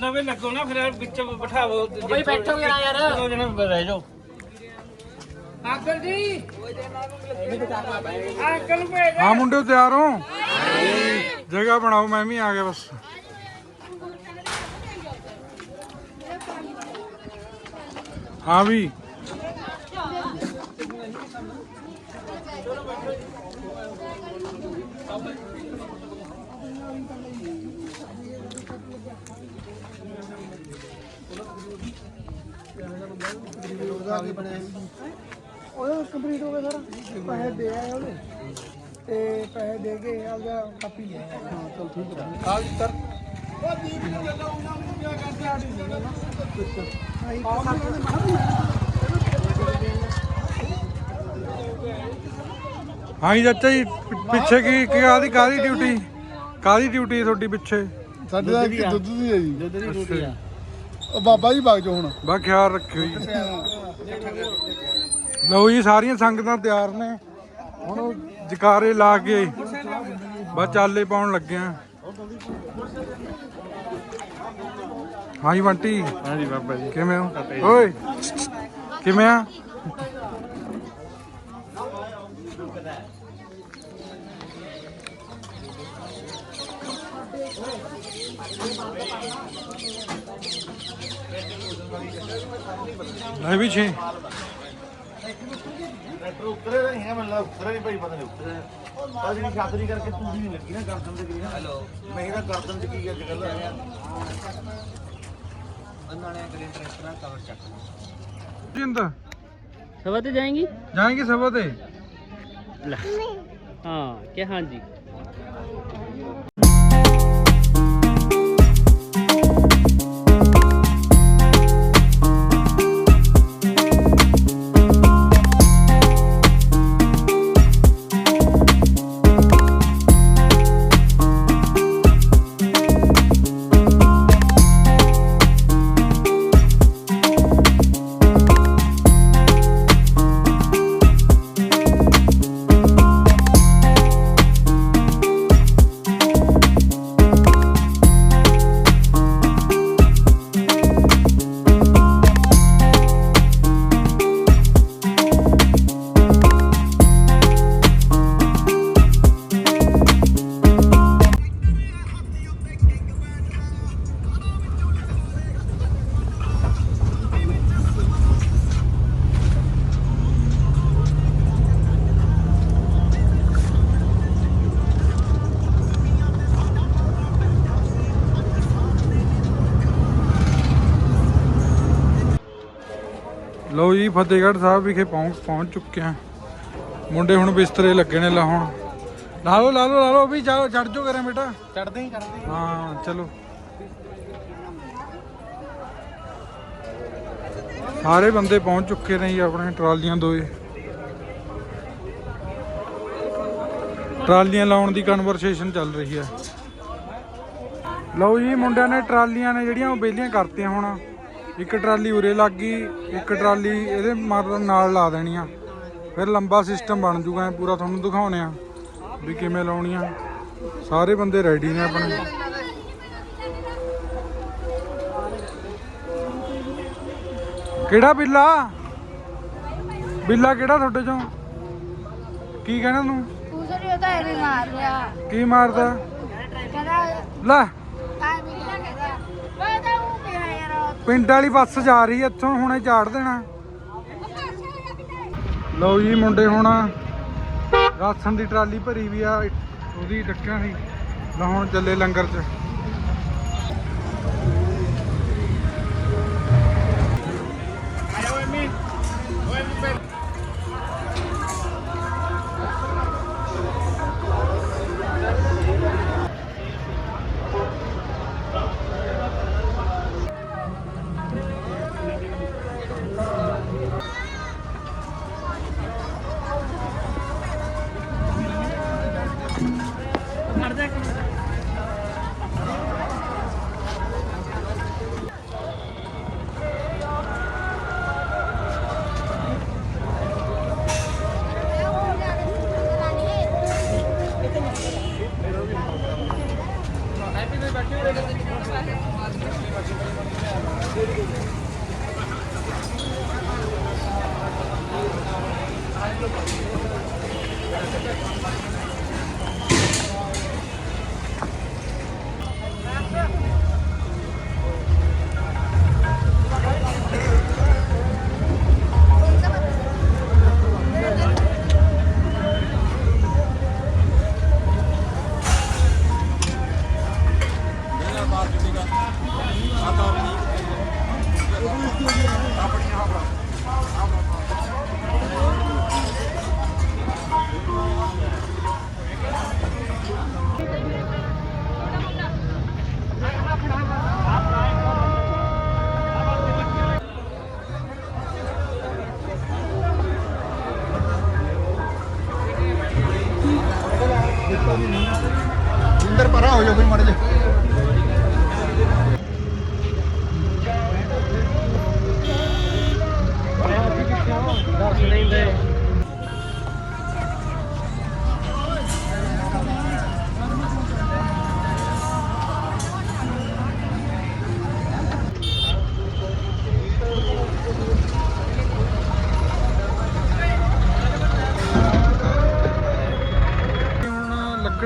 ਨਵੇਂ ਲੱਗੋ ਨਾ ਫਿਰ ਵਿੱਚ ਬਿਠਾਵੋ ਬਈ ਬੈਠੋ ਯਾਰ ਯਾਰ। ਦੋ ਜਣੇ ਰਹਿ ਜਾਓ। ਅੰਕਲ ਜੀ। ਅੰਕਲ ਭੇਜ ਹਾਂ ਮੁੰਡਿਓ ਤਿਆਰ ਹੋ? ਜਗ੍ਹਾ ਬਣਾਓ ਮੈਂ ਵੀ ਆ ਗਿਆ ਬਸ। ਹਾਂ ਵੀ। ਉਹ ਕੰਪਲੀਟ ਹੋ ਗਿਆ ਸਾਰਾ। ਪੈਸੇ ਦੇ ਆਏ ਉਹਦੇ। ਤੇ ਪੈਸੇ ਦੇ ਕੇ ਆਪਦਾ ਕਾਪੀ ਲੈ ਆਇਆ ਹਾਂ ਚਲ ਠੀਕ ਹੈ ਕਾਲ ਕਰ ਉਹ ਦੀਪ ਨੂੰ ਲੈ ਲਓ ਉਹਨਾਂ ਨੂੰ ਕਿਹਾ ਕਰਦੇ ਦੇ ਨਾ ਹਾਂ ਜੀ ਚਾਚਾ ਜੀ ਪਿ- ਪਿੱਛੇ ਕੀ ਕੀ ਕਾਦੀ ਕਾਦੀ ਡਿਊਟੀ ਕਾਦੀ ਡਿਊਟੀ ਤੁਹਾਡੀ ਪਿੱਛੇ? ਸਾਡੇ ਦਾ ਇੱਕ ਦੁੱਧ ਦੀ ਹੈ ਜੀ। ਦੁੱਧ ਦੀ ਰੋਟੀ ਆ। ਉਹ ਬਾਬਾ ਜੀ ਜਾਓ ਹੁਣ। ਬਾ ਖਿਆਲ ਰੱਖਿਓ ਜੀ। ਲਓ ਜੀ ਸਾਰੀਆਂ ਸੰਗਤਾਂ ਤਿਆਰ ਨੇ। ਹੁਣ ਉਹ ਜਕਾਰੇ ਲਾ ਕੇ ਬਸ ਚਾਲੇ ਪਾਉਣ ਲੱਗੇ ਆ ਹਾਂ ਜੀ ਬੰਟੀ। ਹਾਂਜੀ ਬਾਬਾ ਜੀ। ਕਿਵੇਂ ਹੋ? ਓਏ। ਕਿਵੇਂ ਆ? ਲੈ ਵੀ ਛੇ। ਉੱਤਰੇ ਨਹੀਂ ਹੈ ਮੈਨੂੰ ਉੱਤਰੇ ਨਹੀਂ ਭਾਈ ਪਤਾ ਨਹੀਂ ਉੱਤਰੇ। ਆ ਜਿਹੜੀ ਛਾਤਰੀ ਕਰਕੇ ਤੂੰ ਨਹੀਂ ਲੱਗੀ ਨਾ ਗਰਦਨ ਤੇ ਗਰੀ ਨਾ। ਹੈਲੋ ਮੈਂ ਇਹਦਾ ਗਰਦਨ ਚ ਕੀ ਅੱਜ ਕੱਲ ਜਿੰਦ। ਸਭਾ ਤੇ ਜਾਏਂਗੀ? ਜਾਏਂਗੇ ਸਭਾ ਤੇ? ਹਾਂ ਕਿ ਹਾਂ ਜੀ ਫਤਿਹਗੜ੍ਹ ਸਾਹਿਬ ਵਿਖੇ ਪਹੁੰਚ ਪਹੁੰਚ ਚੁੱਕੇ ਆ ਮੁੰਡੇ ਹੁਣ ਬਿਸਤਰੇ ਲੱਗੇ ਨੇ ਲਾਉਣ। ਲਾ ਲਓ ਲਾ ਲਓ ਲਾ ਲਓ ਵੀ ਜਾਓ ਚੜ ਜਾਓ ਕਰੇ ਬੇਟਾ। ਚੜਦੇ ਹੀ ਚੜਦੇ ਹਾਂ। ਚਲੋ। ਸਾਰੇ ਬੰਦੇ ਪਹੁੰਚ ਚੁੱਕੇ ਨੇ ਜੀ ਆਪਣੇ ਟਰਾਲੀਆਂ ਦੋਏ। ਟਰਾਲੀਆਂ ਲਾਉਣ ਦੀ ਕਨਵਰਸੇਸ਼ਨ ਚੱਲ ਰਹੀ ਹੈ। ਲਓ ਜੀ ਮੁੰਡਿਆਂ ਨੇ ਟਰਾਲੀਆਂ ਨੇ ਜਿਹੜੀਆਂ ਉਹ ਬੇਲੀਆਂ ਕਰਤੀਆਂ ਹੁਣ। ਇੱਕ ਟਰਾਲੀ ਉਰੇ ਲੱਗ ਗਈ ਇੱਕ ਟਰਾਲੀ ਇਹਦੇ ਮਤਲਬ ਨਾਲ ਲਾ ਦੇਣੀਆਂ ਫਿਰ ਲੰਬਾ ਸਿਸਟਮ ਬਣ ਜੂਗਾ ਐਂ ਪੂਰਾ ਤੁਹਾਨੂੰ ਦਿਖਾਉਣੇ ਆ ਵੀ ਕਿਵੇਂ ਲਾਉਣੀਆਂ ਸਾਰੇ ਬੰਦੇ ਰੈਡੀ ਨੇ ਆਪਣੇ। ਕਿਹੜਾ ਬਿੱਲਾ? ਬਿੱਲਾ ਕਿਹੜਾ ਤੁਹਾਡੇ ਚੋਂ? ਕੀ ਕਹਿਣਾ ਤੂੰ? ਦੂਸਰੀ ਮਾਰ ਕੀ ਮਾਰਦਾ? ਕਹਿੰਦਾ ਲੈ। ਆ ਵੀ ਕਹਿੰਦਾ ਤਾਂ ਪਿੰਡ ਵਾਲੀ ਬੱਸ ਜਾ ਰਹੀ ਐ ਇੱਥੋਂ ਹੁਣੇ ਝਾੜ ਦੇਣਾ। ਲਓ ਜੀ ਮੁੰਡੇ ਹੁਣ ਰਾਸ਼ਨ ਦੀ ਟਰਾਲੀ ਭਰੀ ਵੀ ਆ ਉਹਦੀ ਡੱਕਿਆਂ ਦੀ ਲਾਉਣ ਚੱਲੇ ਲੰਗਰ 'ਚ।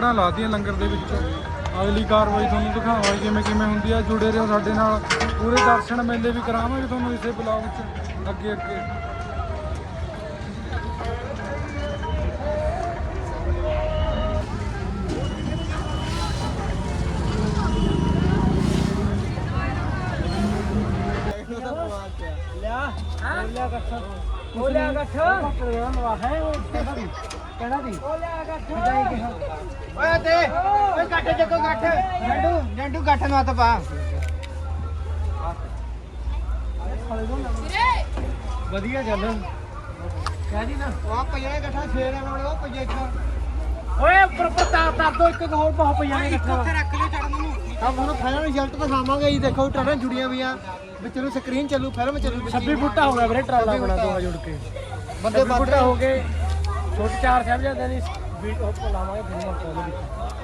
ਹੁਣ ਲੱਕੜਾਂ ਲਾਤੀਆਂ ਲੰਗਰ ਦੇ ਵਿੱਚ। ਅਗਲੀ ਕਾਰਵਾਈ ਤੁਹਾਨੂੰ ਦਿਖਾਵਾਂਗੇ ਕਿਵੇਂ ਕਿਵੇਂ ਹੁੰਦੀ ਆ। ਜੁੜੇ ਰਹੋ ਸਾਡੇ ਨਾਲ। ਪੂਰੇ ਦਰਸ਼ਨ ਮੇਲੇ ਵੀ ਕਰਾਵਾਂਗੇ ਤੁਹਾਨੂੰ ਇਸੇ ਬਲੌਗ 'ਚ ਅੱਗੇ ਅੱਗੇ। ਹੋ। ਲਿਆ ਗੱਠ ਕਿਹੜਾ ਦੀ ਹੋ ਲਿਆ ਗੱਠ ਓਏ ਤੇ ਓਏ ਗੱਠ ਚੱਕੋ ਗੱਠ ਜੰਡੂ ਜੰਡੂ ਗੱਠ ਨੂੰ ਹੱਥ ਪਾ। ਵਧੀਆ ਚੱਲ। ਕਹਦੀ ਨਾ। ਉਹ ਪਈਆਂ ਗੱਠਾ ਫੇਰ ਆਉਣ ਉਹ ਪਈਆਂ ਇੱਥੇ। ਓਏ ਉੱਪਰ ਤਾਰ ਤਾਰ ਦੋ ਇੱਕ ਹੋਰ ਬਹੁਤ ਪਈਆਂ ਨੇ ਗੱਠਾਂ ਉੱਥੇ ਰੱਖ ਲਿਓ ਚੜਨ ਨੂੰ ਆ ਹੁਣ ਫਾਈਨਲ ਰਿਜ਼ਲਟ ਦਿਖਾਵਾਂਗੇ ਜੀ ਦੇਖੋ ਟਰਾਂ ਜੁੜੀਆਂ ਵੀਆਂ ਵਿੱਚ ਨੂੰ ਸਕਰੀਨ ਚੱਲੂ ਫਿਲਮ ਚੱਲੂ 26 ਫੁੱਟਾ ਹੋ ਗਿਆ ਵੀਰੇ ਟਰਾਲਾ ਬਣਾ ਦੋ ਜੁੜ ਕੇ। ਬੰਦੇ 26 ਫੁੱਟਾ ਹੋ ਗਏ। ਛੋਟੇ ਚਾਰ ਸਾਹਿਬ ਜਾਂਦੇ ਨੇ ਵੀ ਉਹ ਲਾਵਾਂਗੇ ਫਿਰ ਮੋਟਰ ਉਹਦੇ ਵਿੱਚ।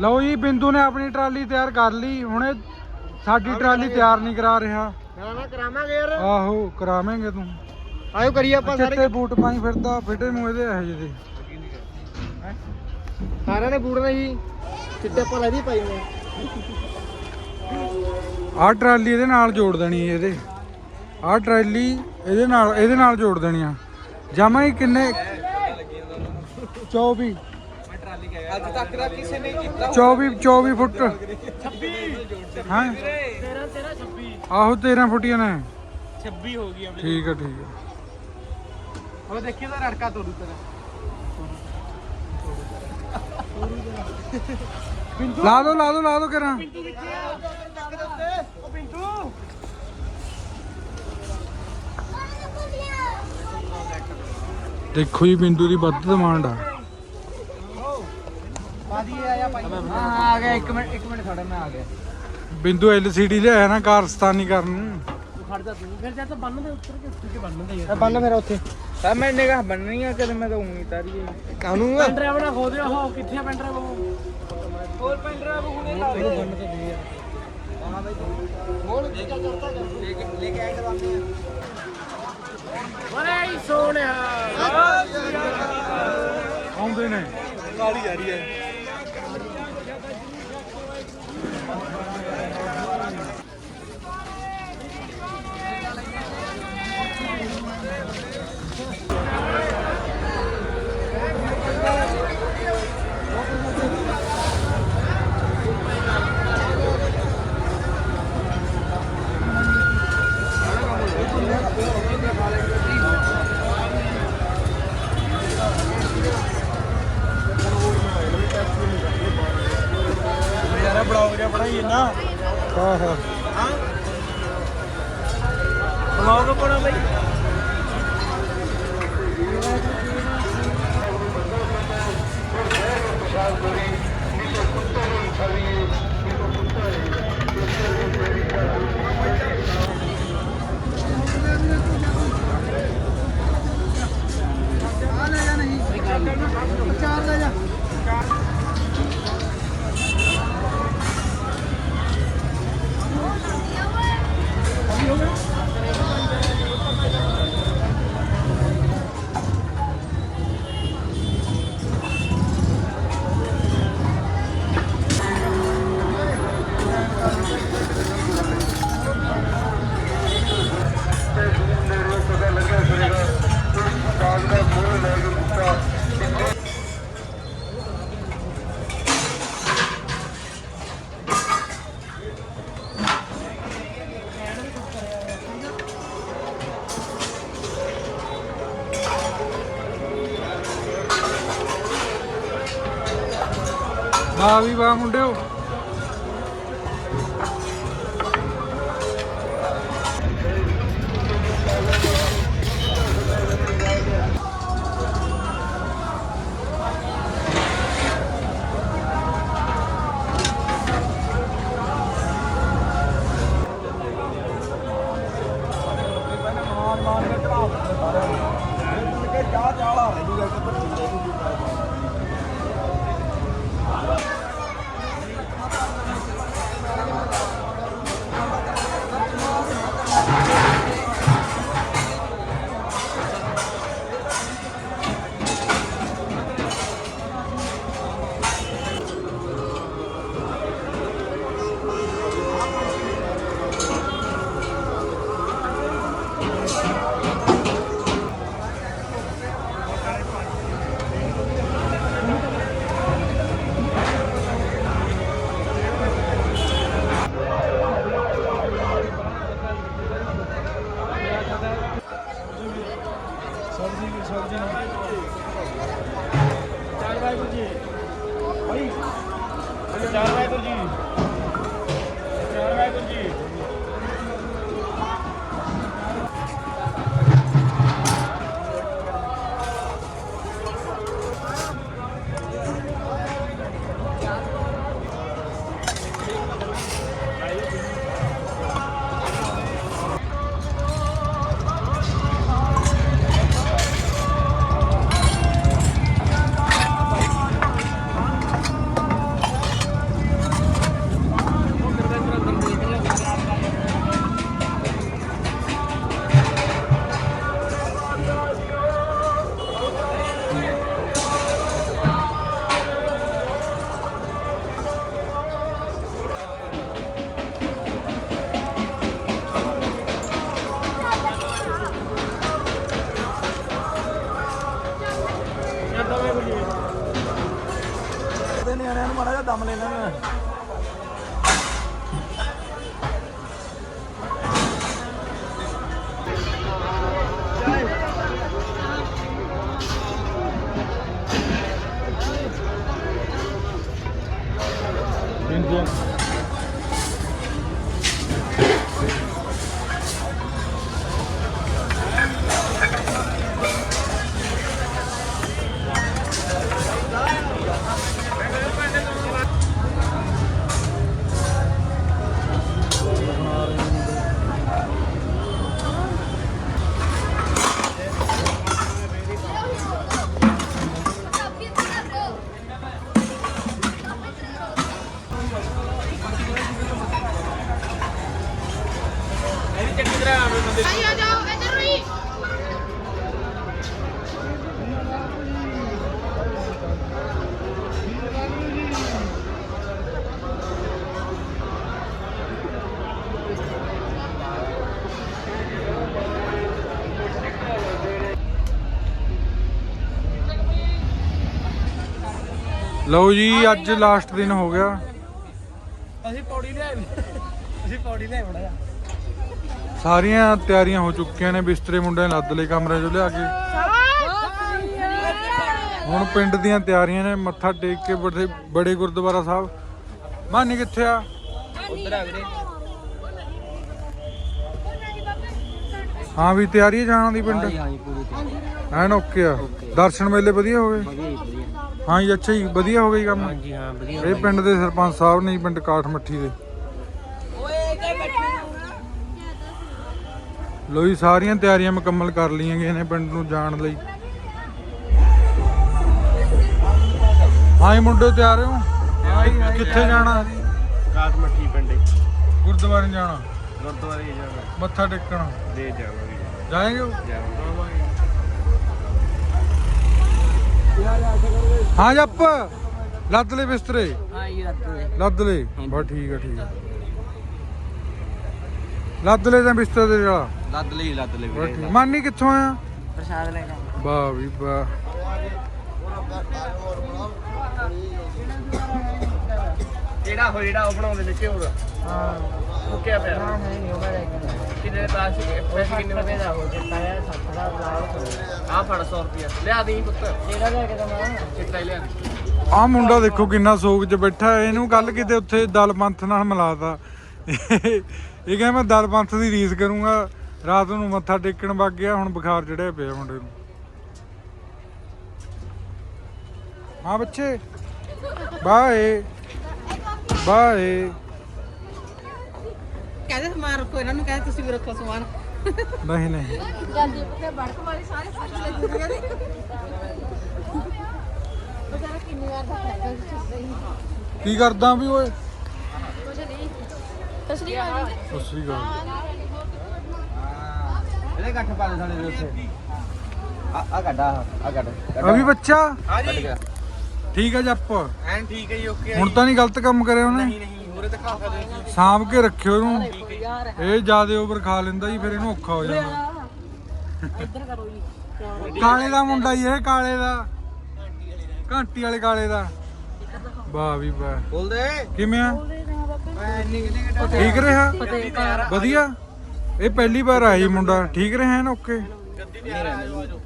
ਲਓ ਜੀ ਬਿੰਦੂ ਨੇ ਆਪਣੀ ਟਰਾਲੀ ਤਿਆਰ ਕਰ ਲਈ। ਹੁਣੇ ਸਾਡੀ ਟਰਾਲੀ ਤਿਆਰ ਨਹੀਂ ਕਰਾ ਰਿਹਾ। ਨਾ ਨਾ ਕਰਾਵਾਂਗੇ ਯਾਰ। ਆਹੋ ਕਰਾਵੇਂਗੇ ਤੂੰ। ਆਇਓ ਕਰੀਏ ਆਪਾਂ ਸਾਰੇ। ਚਿੱਟੇ ਬੂਟ ਪਾਈ ਫਿਰਦਾ ਫਿੱਟੇ ਮੂੰਹ ਇਹਦੇ ਇਹੋ ਜਿਹੇ ਸਾਰਿਆਂ ਨੇ ਬੂਟ ਨਹੀਂ। ਚਿੱਟੇ ਪਲ ਇਹਦੀ ਪਾਈ ਹੋਏ ਆਹ ਟਰਾਲੀ ਇਹਦੇ ਨਾਲ ਜੋੜ ਦੇਣੀ ਇਹਦੇ। ਆਹ ਟਰਾਲੀ ਇਹਦੇ ਨਾਲ ਇਹਦੇ ਨਾਲ ਜੋੜ ਦੇਣੀ ਆ। ਜਮਾ ਹੀ ਕਿੰਨੇ 24 ਅੱਜ ਤੱਕ ਦਾ ਕਿਸੇ ਨੇ ਕੀਤਾ 24 24 ਫੁੱਟ। 26 ਹਾਂ? 13 13 26 ਆਹੋ 13 ਫੁੱਟੀਆਂ ਨੇ। 26 ਹੋ ਗਈ ਠੀਕ ਹੈ ਠੀਕ ਹੈ ਉਹ ਦੇਖੀ ਤਾਂ ਰੜਕਾ ਤੋੜੂ ਤੇਰਾ। ਲਾ ਦੋ ਲਾ ਦੋ ਲਾ ਦੋ ਕਰਾਂ। ਉਹ ਪਿੰਟੂ। ਦੇਖੋ ਜੀ ਬਿੰਦੂ ਦੀ ਵੱਧ ਡਿਮਾਂਡ ਆ। ਬਾਦੀ ਆਇਆ ਭਾਈ ਹਾਂ ਆ ਗਿਆ 1 ਮਿੰਟ 1 ਮਿੰਟ ਖੜਾ ਮੈਂ ਆ ਗਿਆ ਬਿੰਦੂ ਐਲਸੀਡੀ ਲਿਆਇਆ ਨਾ ਕਾਰਸਤਾਨੀ ਕਰਨ। ਨੂੰ ਖੜ ਜਾ ਤੂੰ ਫਿਰ ਜਾ ਤਾਂ ਬੰਨ ਦੇ ਉੱਤਰ ਕੇ ਉੱਤਰ ਕੇ ਬੰਨ ਦੇ ਯਾਰ ਬੰਨ ਫਿਰ ਉੱਥੇ ਆ ਮੈਂ ਨਿਗਾਹ ਬੰਨਣੀ ਆ ਕਦੇ ਮੈਂ ਤਾਂ ਉਂ ਤਾਰੀ ਕਾਨੂੰ ਪੈਨ ਡਰਾਈਵ ਨਾ। ਖੋ ਦਿਓ ਹੋ ਕਿੱਥੇ ਆ ਉਹ ਹੋਰ ਪੈਨ ਡਰਾਈਵ ਹੁਣੇ ਲਾ ਦੇ ਬੰਨ ਤੇ ਦੇ ਯਾਰ ਲੈ ਕੇ ਆਏ ਕਰਵਾਉਂਦੇ ਆ ਓਏ ਸੋਹਣਿਆ ਆਉਂਦੇ ਨੇ। ਕਾਲੀ ਜਾ ਰਹੀ ਹੈ ਬਲੌਗ ਜਿਹਾ ਬਣਾਈ ਨਾ ਹਾਂ ਹਾਂ। ਬਲੌਗ ਬਣਾ ਬਈ? ਚਾਰ ਲੈ ਜਾ। ਮੁੰਡਿਓ ਲਓ ਜੀ ਅੱਜ ਲਾਸਟ ਦਿਨ ਹੋ ਗਿਆ। ਅਸੀਂ ਪੌੜੀ ਲਿਆਏ ਅਸੀਂ ਪੌੜੀ ਲਿਆਏ ਬੜਾ ਸਾਰੀਆਂ ਤਿਆਰੀਆਂ ਹੋ ਚੁੱਕੀਆਂ ਨੇ ਬਿਸਤਰੇ ਮੁੰਡੇ ਨੇ ਲੱਦ ਲਏ ਕਮਰੇ 'ਚੋਂ ਲਿਆ ਕੇ। ਹੁਣ ਪਿੰਡ ਦੀਆਂ ਤਿਆਰੀਆਂ ਨੇ ਮੱਥਾ ਟੇਕ ਕੇ ਬੜੇ ਬੜੇ ਗੁਰਦੁਆਰਾ ਸਾਹਿਬ। ਮਾਨੀ ਕਿੱਥੇ ਆ? ਉਧਰ ਆ ਵੀਰੇ। ਹਾਂ ਵੀ ਤਿਆਰੀ ਹੈ ਜਾਣ ਦੀ ਪਿੰਡ? ਹਾਂਜੀ ਪੂਰੀ ਐਨ ਓਕੇ ਆ। ਦਰਸ਼ਨ ਮੇਲੇ ਵਧੀਆ ਹੋ ਗਏ ਜੀ ਹਾਂ ਜੀ ਅੱਛਾ ਜੀ ਵਧੀਆ ਹੋ ਗਈ ਕੰਮ? ਹਾਂਜੀ ਹਾਂ ਵਧੀਆ ਇਹ ਪਿੰਡ ਦੇ ਸਰਪੰਚ ਸਾਹਿਬ ਨੇ ਜੀ, ਪਿੰਡ ਕਾਠ ਮੱਠੀ ਦੇ। ਲੋ ਜੀ ਸਾਰੀਆਂ ਤਿਆਰੀਆਂ ਮੁਕੰਮਲ ਕਰ ਲਈਆਂ ਗਈਆਂ ਨੇ ਪਿੰਡ ਨੂੰ ਜਾਣ ਲਈ। ਹਾਂ ਜੀ ਮੁੰਡੇ ਤਿਆਰ ਹੋ? ਕਿੱਥੇ ਜਾਣਾ? ਕਾਟ ਮੱਠੀ ਪਿੰਡੇ ਗੁਰਦੁਆਰੇ ਜਾਣਾ? ਗੁਰਦੁਆਰੇ ਜਾਣਾ। ਮੱਥਾ ਟੇਕਣ? ਦੇ ਜਾਵਾਂਗੇ ਜਾਏਂਗੇ ਜਾਵਾਂਗੇ। ਹਾਂ ਜੱਪ ਲੱਦ ਲੈ ਬਿਸਤਰੇ। ਹਾਂ ਜੀ ਲੱਦ ਲੈ ਬਸ ਠੀਕ ਆ ਠੀਕ ਆ। ਲੱਦ ਲੈ ਤਾਂ ਬਿਸਤਰੇ ਦੇ ਜਿਹੜਾ ਲੱਦ ਲਈ ਲੱਦ ਲਈ ਬਸ ਠੀਕ। ਮਾਨੀ ਕਿੱਥੋਂ ਆਇਆ ਪ੍ਰਸ਼ਾਦ ਲੈਣਾ ਵਾਹ ਵੀ ਵਾਹ। ਜਿਹੜਾ ਹੋ ਜਿਹੜਾ ਉਹ ਬਣਾਉਂਦੇ ਨੇ ਘਿਓ ਹਾਂ। ਮੁੱਕਿਆ ਪਿਆ। ਹਾਂ ਨਹੀਂ ਹੋਗਾ। ਕਿੰਨੇ ਪਾਸ ਪੈਸੇ ਕਿੰਨੇ ਰੁਪਏ ਦਾ? ਹੋ ਜਿੱਤਾ ਹੈ 60 ਦਾ ਲਾਲ ਆ ਫੜ 100 ਰੁਪਿਆ ਲਿਆ ਦੇ ਪੁੱਤ। ਕਿਹੜਾ ਲੈ ਕੇ ਦਵਾਂ ਚਿੱਟਾ ਹੀ ਲਿਆ ਦੇ। ਆਹ ਮੁੰਡਾ ਦੇਖੋ ਕਿੰਨਾ ਸੋਗ 'ਚ ਬੈਠਾ ਹੈ। ਇਹਨੂੰ ਕੱਲ ਕਿਤੇ ਉੱਥੇ ਦਲ ਪੰਥ ਨਾਲ ਮਿਲਾਤਾ। ਇਹ ਕਹਿੰਦਾ ਮੈਂ ਦਲ ਪੰਥ ਦੀ ਰੀਸ ਕਰੂੰਗਾ। ਰਾਤ ਨੂੰ ਮੱਥਾ ਟੇਕਣ ਵਗ ਗਿਆ ਹੁਣ ਬੁਖਾਰ ਚੜਿਆ ਪਿਆ ਮੁੰਡੇ ਨੂੰ। ਹਾਂ ਬੱਚੇ ਬਾਏ। ਬਾਏ। ਕਹਿੰਦੇ ਸਮਾਨ ਰੱਖੋ ਇਹਨਾਂ ਨੂੰ ਕਹਿੰਦੇ ਤੁਸੀਂ ਵੀ ਰੱਖੋ ਸਮਾਨ। ਨਹੀਂ ਨਹੀਂ। ਜਾਂਦੀ ਪਤੇ ਬੜਕ ਵਾਲੀ ਸਾਰੇ ਸੱਚ ਲੱਗਦੀਆਂ ਨੇ ਬਜ਼ਾਰ ਕਿੰਨੀ ਵਾਰ ਦਾ ਲੱਗਾ ਸੀ ਸਹੀ ਕੀ ਕਰਦਾ ਵੀ ਓਏ? ਕੁਝ ਨਹੀਂ। ਤਸਰੀ ਆ ਗਈ ਸਤਿ ਸ਼੍ਰੀ ਅਕਾਲ। ਇਹਦੇ ਗੱਠ ਪਾ ਦੇ ਸਾਡੇ ਦੇ ਉੱਥੇ ਆ ਆ ਗੱਡਾ ਆ ਗੱਡ ਅਭੀ ਬੱਚਾ? ਕੱਢ ਗਿਆ। ਠੀਕ ਹੈ ਜੱਪ। ਐਨ ਠੀਕ ਹੈ ਜੀ ਓਕੇ ਹੁਣ ਤਾਂ ਨਹੀਂ ਗਲਤ ਕੰਮ ਕਰਿਆ ਉਹਨੇ? ਨਹੀਂ ਨਹੀਂ। ਦਿਖਾ ਸਕਦੇ ਸਾਂਭ ਕੇ ਰੱਖਿਓ ਇਹਨੂੰ। ਇਹ ਜਿਆਦੇ ਓਵਰ ਖਾ ਲੈਂਦਾ ਜੀ ਫਿਰ ਇਹਨੂੰ ਔਖਾ ਹੋ ਜਾਂਦਾ। ਇੱਧਰ ਕਰੋ ਜੀ। ਕਾਲੇ ਦਾ ਮੁੰਡਾ ਹੀ ਇਹ ਕਾਲੇ ਦਾ। ਘੰਟੀ ਵਾਲੇ ਕਾਲੇ ਦਾ। ਵਾਹ ਵੀ ਵਾਹ। ਬੋਲ ਦੇ ਕਿਵੇਂ ਆ? ਮੈਂ ਇੰਨੀ ਕਿੰਨੀ ਗੱਡਾ ਠੀਕ ਰਿਹਾ? ਵਧੀਆ? ਇਹ ਪਹਿਲੀ ਵਾਰ ਆਇਆ ਜੀ ਮੁੰਡਾ। ਠੀਕ ਰਿਹਾ ਨਾ ਓਕੇ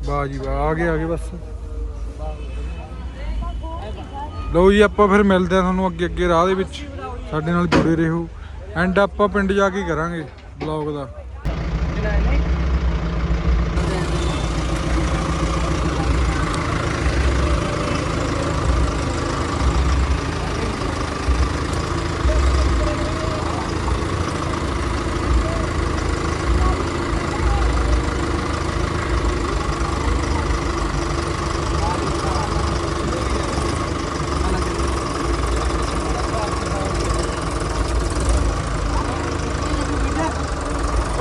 ਵਾਹ ਜੀ ਵਾਹ ਆ ਗਏ ਆ ਗਏ ਬਸ। ਲਓ ਜੀ ਆਪਾਂ ਫਿਰ ਮਿਲਦੇ ਆ ਤੁਹਾਨੂੰ ਅੱਗੇ ਅੱਗੇ ਰਾਹ ਦੇ ਵਿੱਚ। ਸਾਡੇ ਨਾਲ ਜੁੜੇ ਰਹੋ। ਐਂਡ ਆਪਾਂ ਪਿੰਡ ਜਾ ਕੇ ਕਰਾਂਗੇ ਬਲੌਗ ਦਾ।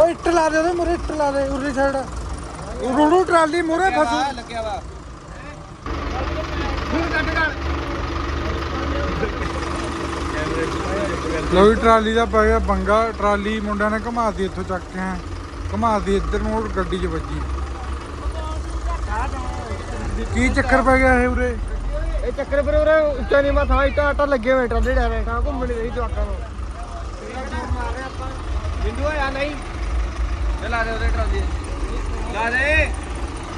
ਇੱਟ ਲਾ ਦੇ ਉਹਦੇ ਮੂਰੇ ਇੱਟ ਲਾ ਦੇ ਉਰਲੀ ਸਾਈਡ ਰੋੜੂ ਟਰਾਲੀ ਮੂਰੇ ਫਸੂ। ਲੱਗਿਆ ਵਾ। ਜੀ ਟਰਾਲੀ ਦਾ ਪੈ ਗਿਆ ਬੰਗਾ ਟਰਾਲੀ ਮੁੰਡਿਆਂ ਨੇ ਘੁਮਾਤੀ ਇੱਥੋਂ ਚੱਕ ਕੇ। ਐਂ। ਘੁਮਾਤੀ ਇੱਧਰ ਨੂੰ ਉਹ ਗੱਡੀ 'ਚ ਵੱਜੀ। ਕੀ ਚੱਕਰ ਪੈ ਗਿਆ ਇਹ ਉਰੇ? ਇਹ ਚੱਕਰ ਪਰ ਉਰੇ ਉੱਚਾ ਨਹੀਂ ਮਾ ਇੱਟਾ ਆਟਾ ਲੱਗੇ ਹੋਏ ਟਰਾਲੇ ਡਾਰੇ ਕਾ ਘੁੰਮਣ ਨਹੀਂ ਜਵਾਕਾਂ ਨੂੰ। ਬਿੰਦੂ ਆ ਨਹੀਂ। ਚਲਾ ਦੇ ਉਹਦੇ ਟਰਾਲੀ ਲਾ ਦੇ।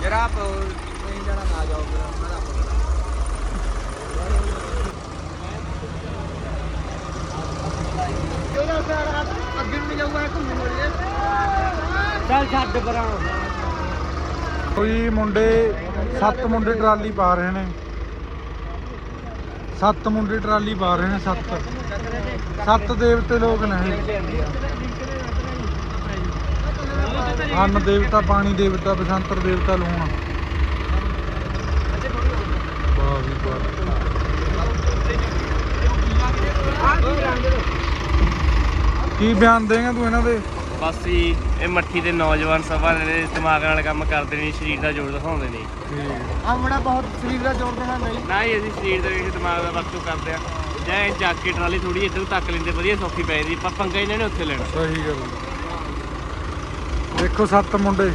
ਜਰਾ ਆਪ ਜਾਣਾ, ਨਾ ਜਾਓ ਫਿਰ, ਉਹਨਾਂ ਦਾ ਉਹਦਾ ਅੱਗੇ ਨੂੰ ਜਾਊਗਾ ਘੁੰਮਣ ਵਾਲੀ ਚੱਲ ਛੱਡ ਪਰਾਂ। ਕੋਈ ਮੁੰਡੇ, ਸੱਤ ਮੁੰਡੇ ਟਰਾਲੀ ਪਾ ਰਹੇ ਨੇ। ਸੱਤ ਮੁੰਡੇ ਟਰਾਲੀ ਪਾ ਰਹੇ ਨੇ, ਸੱਤ। ਸੱਤ ਦੇਵਤੇ ਲੋਕ ਨੇ ਇਹ। ਅੰਨ ਦੇਵਤਾ ਪਾਣੀ ਦੇਵਤਾ ਬਸੰਤਰ ਦੇਵਤਾ ਲੂਣ। ਵਾਹ ਵੀ ਵਾਹ ਕੀ ਬਿਆਨ ਦੇਗਾ ਤੂੰ ਇਹਨਾਂ ਦੇ? ਬਸ ਜੀ ਇਹ ਮੱਠੀ ਦੇ ਨੌਜਵਾਨ ਸਭਾ ਦੇ ਦਿਮਾਗ ਨਾਲ ਕੰਮ ਕਰਦੇ ਨੇ ਸਰੀਰ ਦਾ ਜੋਰ ਦਿਖਾਉਂਦੇ ਨੇ ਆਮੜਾ ਬਹੁਤ ਸਰੀਰ ਦਾ ਜ਼ੋਰ ਦੇਣਾ ਨਹੀਂ ਨਾ ਹੀ ਅਸੀਂ ਸਰੀਰ ਦੇ ਵਿੱਚ ਦਿਮਾਗ ਦਾ ਵਰਤੋਂ ਕਰਦੇ ਆ ਜਾਂ ਇਹ ਚੱਕ ਕੇ ਟਰਾਲੀ ਥੋੜੀ ਇੱਧਰ ਨੂੰ ਤੱਕ ਲੈਂਦੇ ਵਧੀਆ ਸੌਖੀ ਪੈ ਜਾਂਦੀ ਪਰ ਪੰਗਾ ਇਹਨਾਂ ਨੇ ਉੱਥੇ ਲੈਣਾ। ਸਹੀ ਗੱਲ ਦੇਖੋ ਸੱਤ ਮੁੰਡੇ।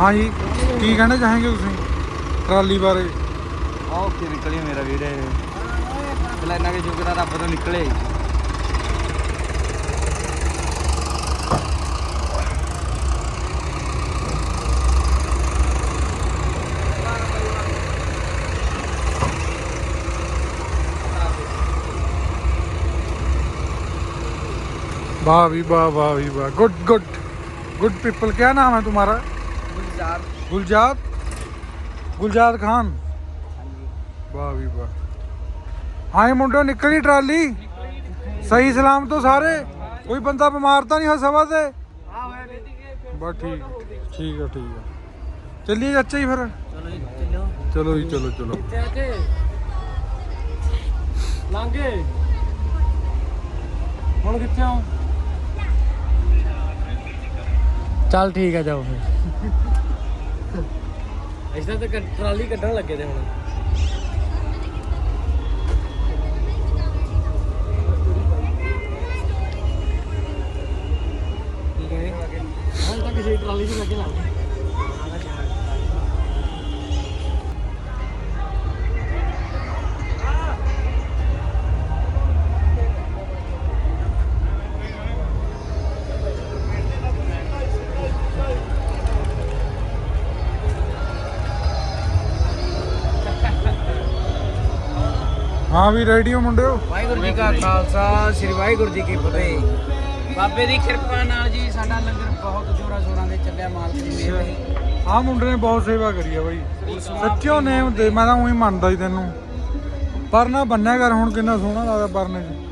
ਹਾਂਜੀ, ਕੀ ਕਹਿਣਾ ਚਾਹਾਂਗੇ ਤੁਸੀਂ ਟਰਾਲੀ ਬਾਰੇ? ਓਕੇ ਨਿਕਲੀ ਮੇਰਾ ਵੀਰੇ ਚਲਾ ਇਹਨਾਂ ਕੇ ਸ਼ੁਕਰ ਆ ਰੱਬ ਤੋਂ ਨਿਕਲੇ। वाह भी वाह वाह भी वाह गुड गुड गुड पीपल क्या नाम है तुम्हारा ਗੁਲਜ਼ਾਰ गुलजात गुलजात खान वाह भी वाह हाँ ये मुंडो निकली ट्राली सही सलाम तो सारे कोई बंदा बीमार तो नहीं हो सवा से बस ठीक ठीक है ठीक है चलिए चाचा जी फिर चलो जी चलो चलो ਲਾਂਗੇ ਹੁਣ ਕਿੱਥੇ ਆਉਂ ਚੱਲ ਠੀਕ ਆ ਜਾਓ ਫਿਰ। ਇਸਦਾ ਤਾਂ ਕੱਢ- ਟਰਾਲੀ ਕੱਢਣ ਲੱਗੇ ਤੇ ਹੁਣ। ਹਾਂ ਵੀ ਰੈਡੀਓ ਮੁੰਡਿਓ। ਵਾਹਿਗੁਰੂ ਜੀ ਕਾ ਖਾਲਸਾ ਸ੍ਰੀ ਵਾਹਿਗੁਰੂ ਜੀ ਕੀ ਫਤਿਹ। ਬਾਬੇ ਦੀ ਕਿਰਪਾ ਨਾਲ ਜੀ ਸਾਡਾ ਲੰਗਰ ਬਹੁਤ ਜੋਰਾਂ ਸ਼ੋਰਾਂ ਦੇ ਚੱਲਿਆ ਮਾਲਕ ਦੀ ਮਿਹਰ ਰਹੀ ਆਹ ਮੁੰਡੇ ਨੇ ਬਹੁਤ ਸੇਵਾ ਕਰੀ ਆ ਬਾਈ। ਸੱਚਿਓ ਨੇ ਹੁੰਦੇ ਮੈਂ ਤਾਂ ਉਹੀ ਮੰਨਦਾ ਸੀ ਤੈਨੂੰ। ਪਰ ਨਾ ਬੰਨਿਆ ਕਰ ਹੁਣ ਕਿੰਨਾ ਸੋਹਣਾ ਲੱਗਦਾ ਪਰਨੇ 'ਚ।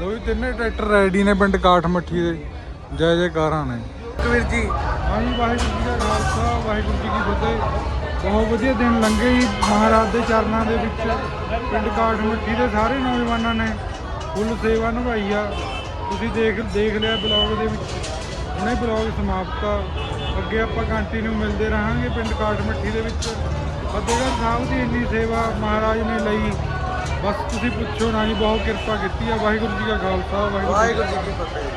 ਲੋ ਵੀ ਤਿੰਨੇ ਟਰੈਕਟਰ ਰੈਡੀ ਨੇ ਪਿੰਡ ਕਾਠ ਮੱਠੀ ਦੇ। ਜੈ ਜੈਕਾਰਾਂ ਨੇ। ਕਬੀਰ ਜੀ। ਹਾਂਜੀ ਵਾਹਿਗੁਰੂ ਜੀ ਦਾ ਖਾਲਸਾ ਵਾਹਿਗੁਰੂ ਜੀ ਕੀ ਫਤਿਹ। ਬਹੁਤ ਵਧੀਆ ਦਿਨ ਲੰਘੇ ਜੀ ਮਹਾਰਾਜ ਦੇ ਚਰਨਾਂ ਦੇ ਵਿੱਚ। ਪਿੰਡ ਕਾਠ ਮੱਠੀ ਦੇ ਸਾਰੇ ਨੌਜਵਾਨਾਂ ਨੇ ਫੁੱਲ ਸੇਵਾ ਨਿਭਾਈ ਆ। ਤੁਸੀਂ ਦੇਖ ਦੇਖ ਲਿਆ ਬਲੌਗ ਦੇ ਵਿੱਚ। ਹੁਣੇ ਬਲੌਗ ਸਮਾਪਤ ਆ। ਅੱਗੇ ਆਪਾਂ ਕੰਟੀਨਿਊ ਮਿਲਦੇ ਰਹਾਂਗੇ ਪਿੰਡ ਕਾਠ ਮੱਠੀ ਦੇ ਵਿੱਚ। ਫਤਿਹਗੜ੍ਹ ਸਾਹਿਬ ਦੀ ਇੰਨੀ ਸੇਵਾ ਮਹਾਰਾਜ ਨੇ ਲਈ। ਬਸ ਤੁਸੀਂ ਪੁੱਛੋ ਨਾ ਜੀ ਬਹੁਤ ਕਿਰਪਾ ਕੀਤੀ ਆ। ਵਾਹਿਗੁਰੂ ਜੀ ਕਾ ਖਾਲਸਾ ਵਾਹਿਗੁਰੂ ਜੀ ਕੀ ਫਤਿਹ।